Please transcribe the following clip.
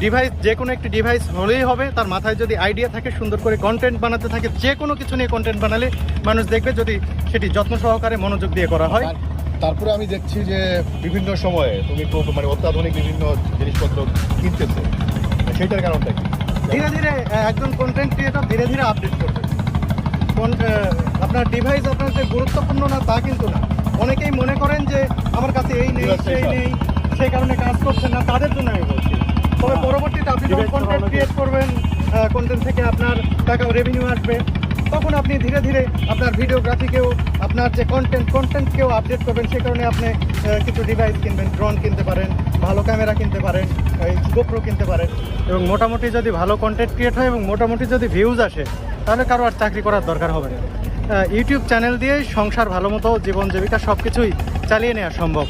Device যে কোনো একটি ডিভাইস হলেই হবে। তার মাথায় যদি আইডিয়া থাকে সুন্দর করে কন্টেন্ট বানাতে থাকে যে কোনো কিছু নিয়ে কন্টেন্ট বানালে মানুষ দেখবে যদি সেটি যত্ন সহকারে মনোযোগ দিয়ে করা হয়। তারপরে আমি দেখছি যে বিভিন্ন সময়ে তুমি খুব মানে অত্যাধুনিক বিভিন্ন জিনিসপত্র কিনতেছো। সেইটার কারণটা কি? ধীরে ধীরে একজন কন্টেন্ট ক্রিয়েটর ধীরে ধীরে আপডেট করবে। কোন- আপনার ডিভাইস আপনার যে গুরুত্বপূর্ণ না তা কিন্তু না। অনেকেই মনে করেন যে আমার কাছে এই নেই সেই নেই সেই কারণে কাজ করছেন না। তাদের জন্য আমি বলছি। তবে পরবর্তীতে আপনি যখন কন্টেন্ট ক্রিয়েট করবেন কন্টেন্ট থেকে আপনার টাকা রেভিনিউ আসবে তখন আপনি ধীরে ধীরে আপনার ভিডিওগ্রাফিকেও আপনার যে কন্টেন্ট কন্টেন্টকেও আপডেট করবেন সেই কারণে আপনি কিছু ডিভাইস কিনবেন ড্রোন কিনতে পারেন ভালো ক্যামেরা কিনতে পারেন গোপ্রো কিনতে পারেন। এবং মোটামুটি যদি ভালো কন্টেন্ট ক্রিয়েট হয় এবং মোটামুটি যদি ভিউজ আসে তাহলে কারও আর চাকরি করার দরকার হবে না। ইউটিউব চ্যানেল দিয়েই সংসার ভালো মতো জীবন জীবিকা সব কিছুই চালিয়ে নেওয়া সম্ভব।